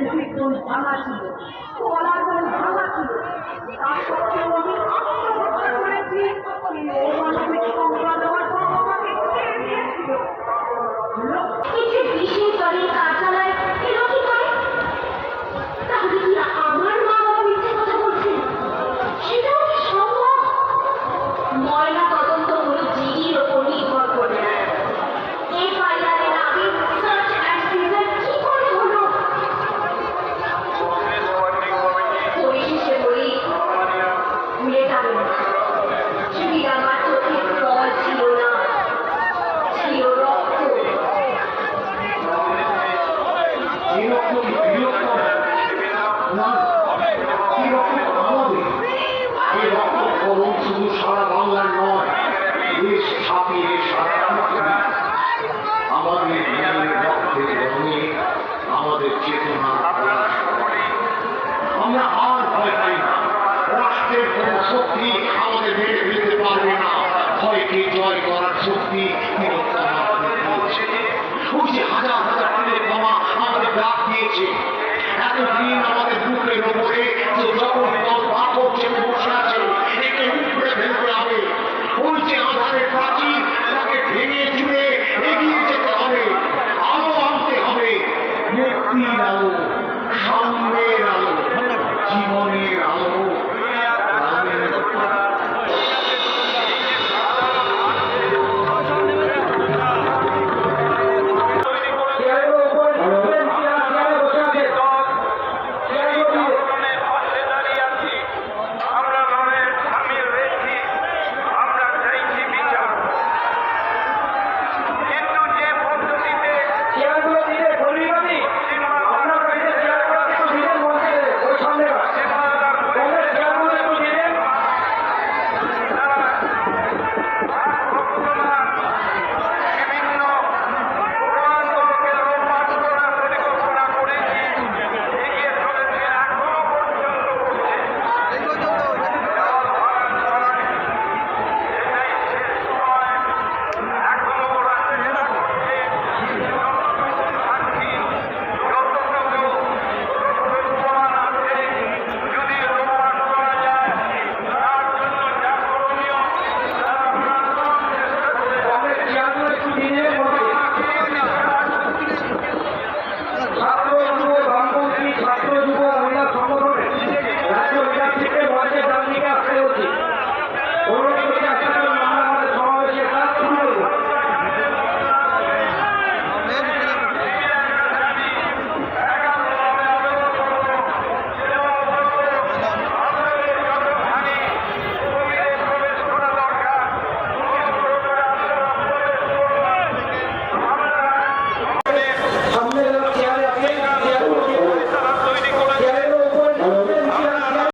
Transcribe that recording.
দুই কোন ভাঙা ছিল ওরা কোন ভাঙা ছিল। তার সত্ত্বেও আমি এতদিন আমাদের বুকের ওপরে যখন